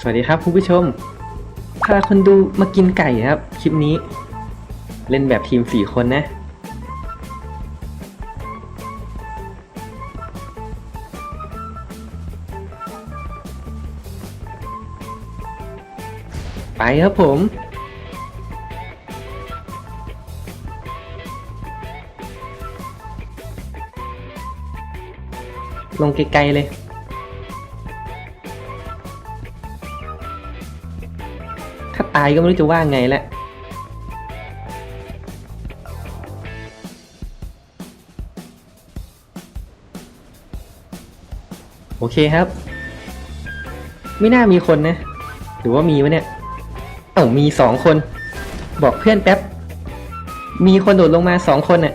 สวัสดีครับคุณผู้ชม พาคนดูมากินไก่ครับ คลิปนี้ เล่นแบบทีมสี่คนนะ ไปครับผมลงไกลๆเลย ตายก็ไม่รู้จะว่าไงแล้วโอเคครับ ไม่น่ามีคนนะ หรือว่ามีวะเนี่ย เอ้ามีสองคน บอกเพื่อนแป๊บ มีคนโดดลงมาสองคนน่ะ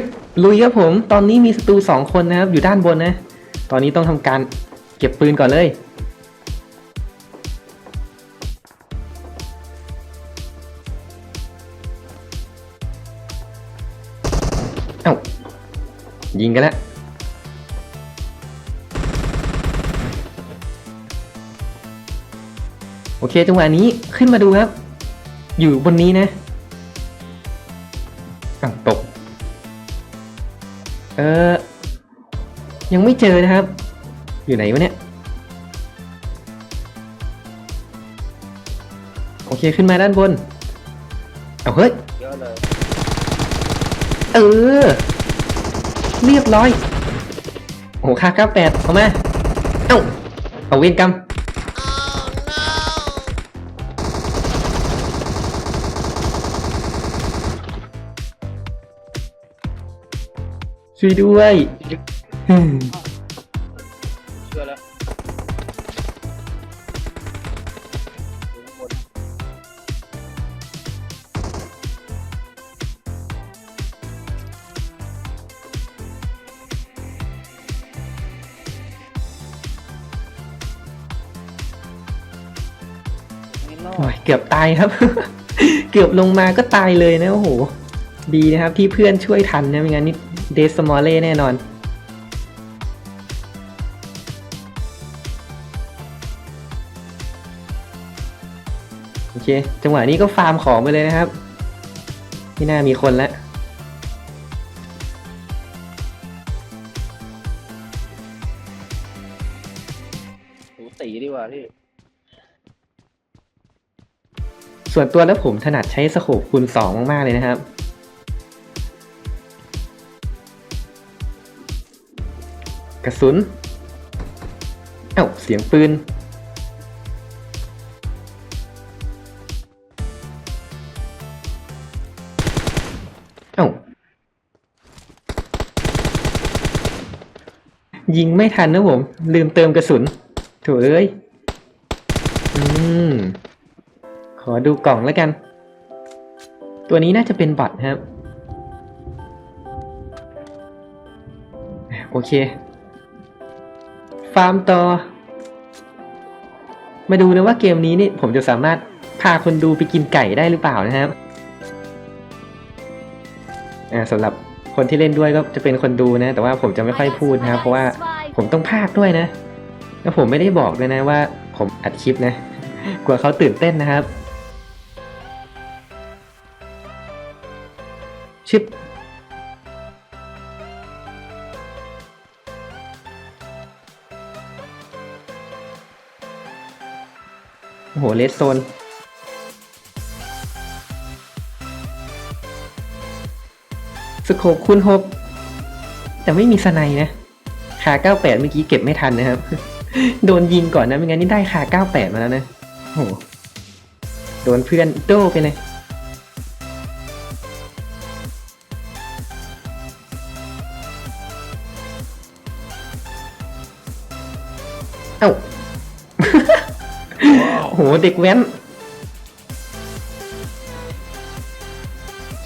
บลุยครับผม ตอนนี้มีศัตรูสองคนนะครับ อยู่ด้านบนนะ ตอนนี้ต้องทำการเก็บปืนก่อนเลยเอ้ายิงกันแล้วโอเคจังหวะนี้ขึ้นมาดูครับ อยู่บนนี้นะ เออ ยังไม่เจอนะครับ อยู่ไหนวะเนี่ย โอเคขึ้นมาด้านบน เอาเฮ้ย เยอะเลยเออ เรียบร้อย โอ้โหค่าเก้าแปดเอามา เอ้า เอาเวรกรรม ช่วยด้วยอืมเชื่อแล้วหมดไม่รอโอ้ดยเกือบตายครับ เกือบลงมาก็ตายเลยนะโอ้โห ดีนะครับที่เพื่อนช่วยทันนะไม่งั้นนี่ เดสมอลเล่แน่นอน โอเค จังหวะนี้ก็ฟาร์มของไปเลยนะครับ ไม่น่ามีคนแล้วสูตีดีกว่าพี่ ส่วนตัวแล้วผมถนัดใช้สโคปคูณสองมาก ๆ เลยนะครับ กระสุน เอ้า เสียงปืน เอ้า ยิงไม่ทันนะผม ลืมเติมกระสุนถูเอ้ย อืม ขอดูกล่องแล้วกัน ตัวนี้น่าจะเป็นบอทครับ โอเค ฟาร์มต่อ มาดูนะว่าเกมนี้นี่ผมจะสามารถพาคนดูไปกินไก่ได้หรือเปล่านะครับอ่าสำหรับคนที่เล่นด้วยก็จะเป็นคนดูนะ แต่ว่าผมจะไม่ค่อยพูดนะครับ เพราะว่าผมต้องพากด้วยนะ แล้วผมไม่ได้บอกเลยนะว่า ผมอัดคลิปนะ กลัวเขาตื่นเต้นนะครับ ชิป โอ้โหเลสโซนสโคปคูณหกแต่ไม่มีสไนนะขา 98 เมื่อกี้เก็บไม่ทันนะครับ โดนยิงก่อนนะไม่งั้นนี่ได้ขา 98 มาแล้วนะโอ้โห โดนเพื่อนโดไปเลย เด็กแว้น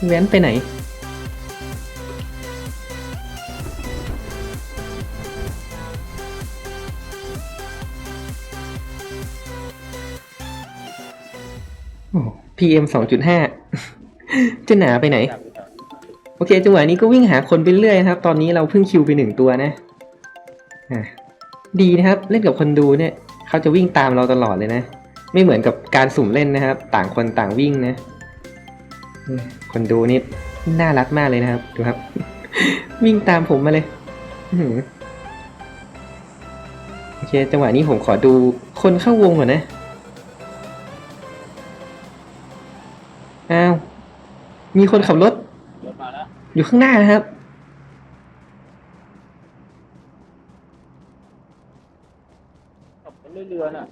แว้นไปไหนโอ้ PM สองจุดห้าจะหนาไปไหน โอเค จังหวะนี้ก็วิ่งหาคนไปเรื่อยนะครับ ตอนนี้เราเพิ่งคิวไปหนึ่งตัวนะอะดีนะครับ เล่นกับคนดูเนี่ย เขาจะวิ่งตามเราตลอดเลยนะ ไม่เหมือนกับการสุ่มเล่นนะครับ ต่างคนต่างวิ่งนะอืมคนดูนี่น่ารักมากเลยนะครับ ดูครับ วิ่งตามผมมาเลยอื้อหือโอเค จังหวะนี้ผมขอดูคนเข้าวงก่อนนะ อ้าว มีคนขับรถรถมาแล้วอยู่ข้างหน้านะครับขับไปเรื่อยๆน่ะ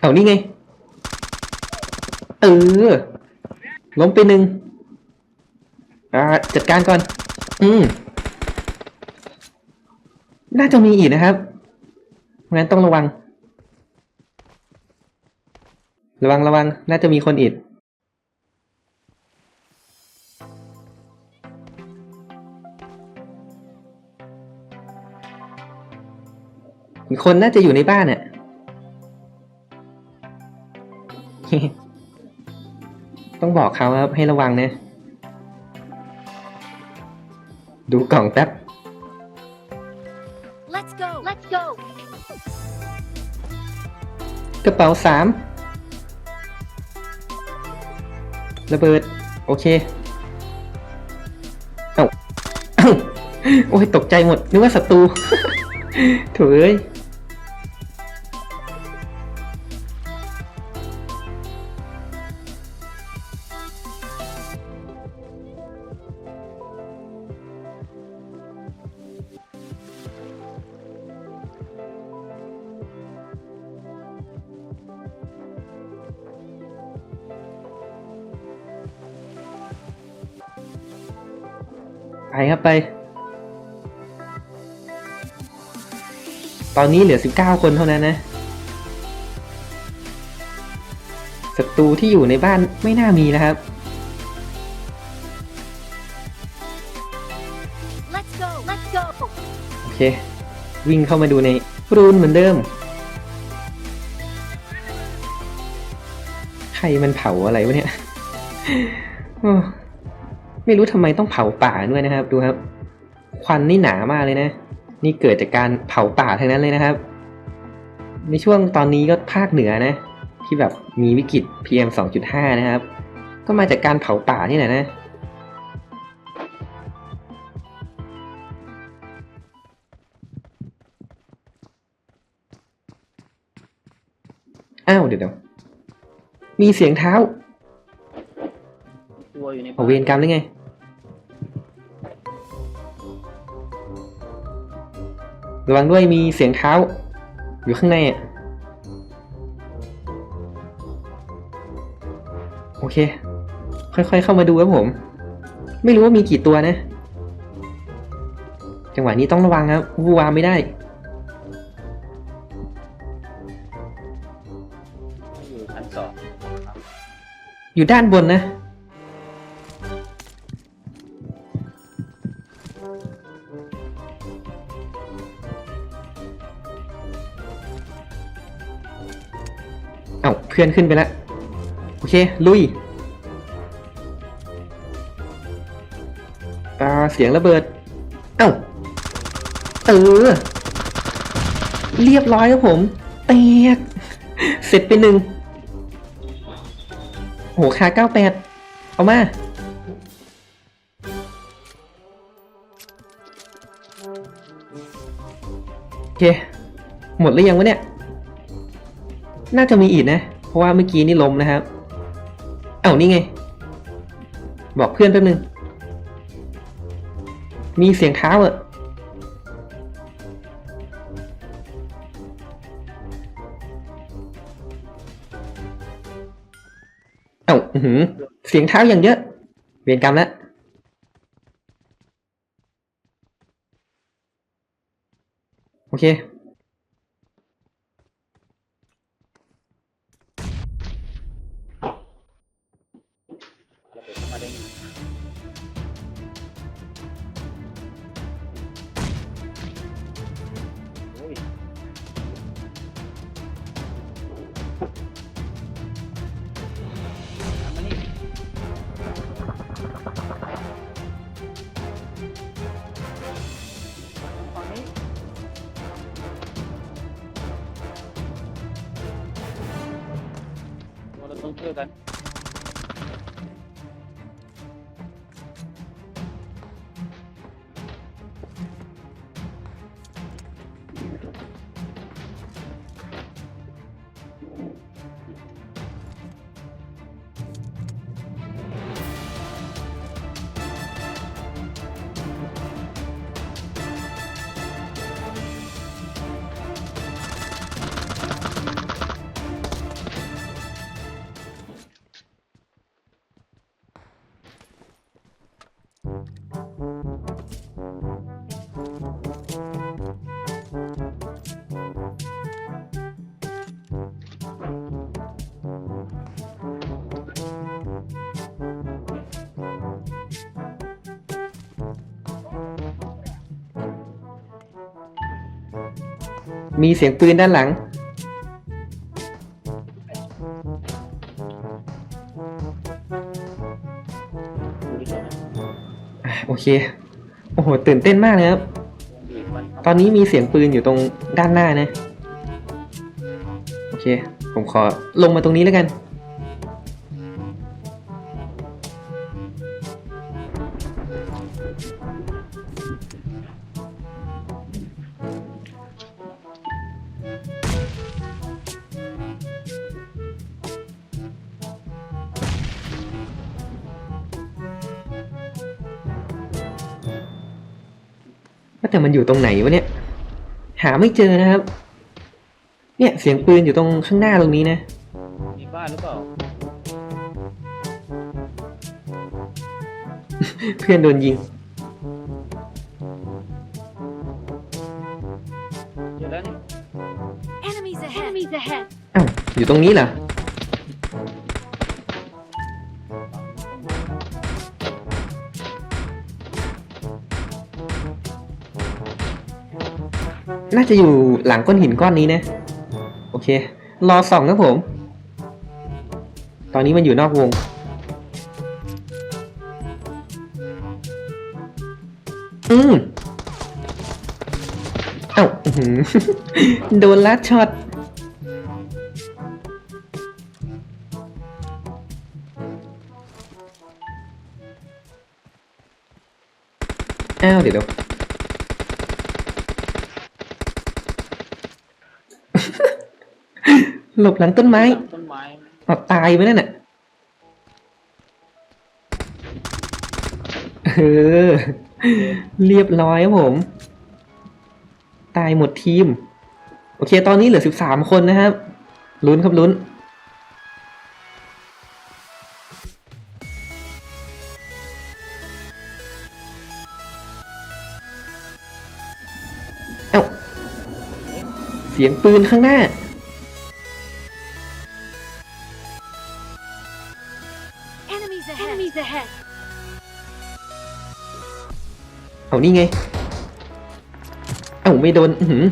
เอานี่ไง เออ ล้มไปหนึ่งอ่าจัดการก่อน อืม น่าจะมีอีกนะครับงั้นต้องระวัง ระวังระวัง น่าจะมีคนอีกคนน่าจะอยู่ในบ้านเนี่ย ต้องบอกเขาครับให้ระวังนะ ดูกล่องแป๊บ Let's go. Let's go. กระเป๋าสามระเบิด โอเค เอ้าเอ้าโอ้ย ตกใจหมด นึกว่าศัตรูโถูเอ้ย ไปครับไป ตอนนี้เหลือ 19 คนเท่านั้นนะศัตรูที่อยู่ในบ้านไม่น่ามีนะครับ Let's go. Let's go. โอเค วิ่งเข้ามาดูในรูนเหมือนเดิม ใครมันเผาอะไรวะเนี่ยโอ้ ไม่รู้ทำไมต้องเผาป่าด้วยนะครับ ดูครับ ควันนี่หนามากเลยนะ นี่เกิดจากการเผาป่าทั้งนั้นเลยนะครับ ในช่วงตอนนี้ก็ภาคเหนือนะ ที่แบบมีวิกฤต PM 2.5 นะครับ ก็มาจากการเผาป่านี่แหละนะอ้าวเดี๋ยวเดี๋ยวมีเสียงเท้าตัวอยู่ในเอาเวรกรรมหรือไง ระวังด้วยมีเสียงเท้า อยู่ข้างในอะโอเค ค่อยๆเข้ามาดูครับผม ไม่รู้ว่ามีกี่ตัวนะ จังหวะนี้ต้องระวังครับวูวามไม่ได้อยู่ชั้นสองอยู่ด้านบนนะ พื่อนขึ้นไปแล้ว โอเค ลุยอ่าเสียงระเบิด เอ้า เออ เรียบร้อยครับผมแตกเสร็จไปหนึ่งโหคาเก้าแปดเอามาโอเค หมดหรือยังวะเนี่ย น่าจะมีอีกนะ เพราะว่าเมื่อกี้นี่ล้มนะครับเอ้านี่ไง บอกเพื่อนแป๊บนึง มีเสียงเท้าอะเอ้าเสียงเท้าอย่างเยอะ เวียนกรรมแล้วโอเค วย มีเสียงปืนด้านหลัง โอเค โอ้โห ตื่นเต้นมากเลยครับ ตอนนี้มีเสียงปืนอยู่ตรงด้านหน้านะ โอเค ผมขอลงมาตรงนี้แล้วกัน แต่มันอยู่ตรงไหนวะเนี่ย หาไม่เจอนะครับ เนี่ยเสียงปืนอยู่ตรงข้างหน้าตรงนี้นะ มีบ้านหรือเปล่า เพื่อนโดนยิง เจอแล้วนี่ Enemies ahead. Enemies ahead. อ้าวอยู่ตรงนี้เหรอ น่าจะอยู่หลังก้อนหินก้อนนี้นะ โอเค รอส่องครับผม ตอนนี้มันอยู่นอกวง อืมเอ้าอื้อหือโดนลัดช็อตอ้าวเดี๋ยวเดี๋ยว หลบหลังต้นไม้หลังต้นไม้เอาตายไปนั่นน่ะเออ เรียบร้อยครับผม ตายหมดทีม โอเค ตอนนี้เหลือสิบสามคนนะครับลุ้นครับลุ้น เอ้า เสียงปืนข้างหน้า นี่ไง เอ้าไม่โดน อื้อหือ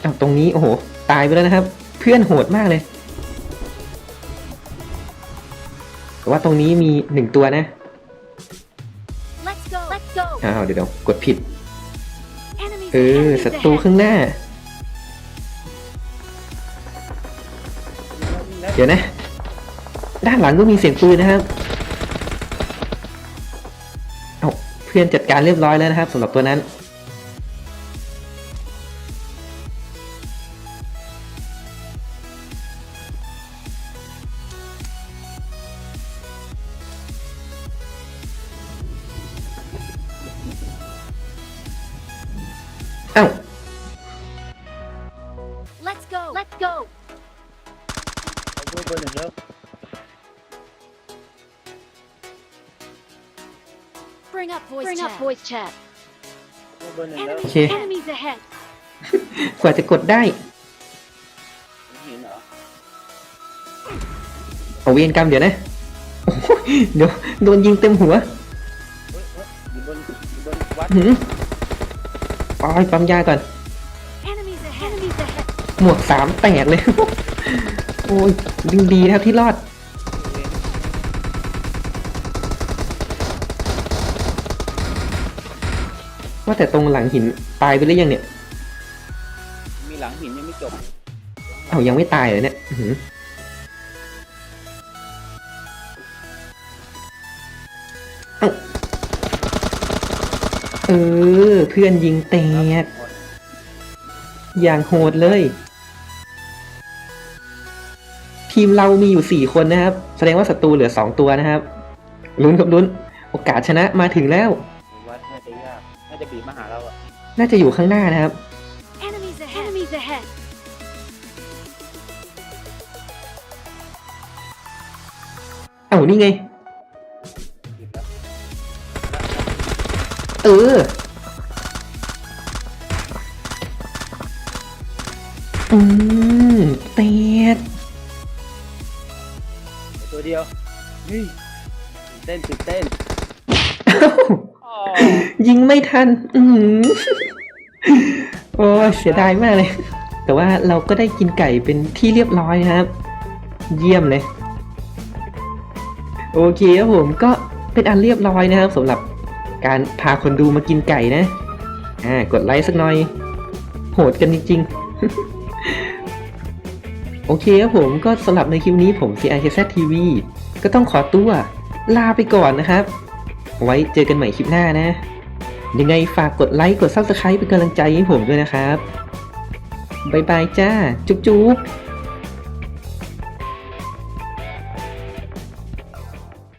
เอ้าตรงนี้ โอ้โห ตายไปแล้วนะครับ เพื่อนโหดมากเลย แต่ว่าตรงนี้มีหนึ่งตัวนะ Let's go. Let's go. อ้าวเดี๋ยวเดี๋ยวกดผิด Enemies เออ enemies ศัตรู ahead. ข้างหน้า เดี๋ยวนะ ด้านหลังก็มีเสียงปืนนะครับ เพื่อนจัดการเรียบร้อยแล้วนะครับสำหรับตัวนั้น voice Bring chat. up voice chat. ด้วยเบอร์หนึ่งแล้ว Enemies, Okay. enemies ahead. กว่าจะกดได้หินเหรอเอาเวรกรรมเดี๋ยวนะโอ้โหเดี๋ยวโดนยิงเต็มหัวเฮ้ยเฮ้ยอยู่บนอยู่บนวัดหืมปอยปั๊มยาก่อน Enemies ahead. Enemies ahead. หมวกสามแตกเลย โอ้ยดีดีนะครับที่รอด ว่าแต่ตรงหลังหินตายไปหรือยังเนี่ยมีหลังงหินยังไม่จบ เอายังไม่ตายเลยเนี่ยอื้อหือเอ้าเออ เพื่อนยิงแตก อย่างโหดเลย ทีมเรามีอยู่สี่คนนะครับ แสดงว่าศัตรูเหลือสองตัวนะครับลุ้นครับลุ้น โอกาสชนะมาถึงแล้ว น่าจะอยู่ข้างหน้านะครับ Enemies ahead. Enemies ahead. เอ้านี่ไงบีบแล้วเออ อืมเตดตัวเดียวเฮ้ยตื่นเต้นตื่นเต้นเอ้าอ๋อยิงไม่ทัน อืมโอ้ย เสียดายมากเลย แต่ว่าเราก็ได้กินไก่เป็นที่เรียบร้อยนะครับ เยี่ยมเลย โอเคครับผมก็เป็นอันเรียบร้อยนะครับสำหรับการพาคนดูมากินไก่นะ อ่ากดไลค์สักหน่อย โหดกันจริงๆ โอเคครับผมก็สำหรับในคลิปนี้ผม CIKZ TV ก็ต้องขอตัวลาไปก่อนนะครับ ไว้เจอกันใหม่คลิปหน้านะ ยังไงฝากกดไลค์กด Subscribe เป็นกำลังใจให้ผมด้วยนะครับบ๊ายบายจ้า จุ๊บจุ๊บ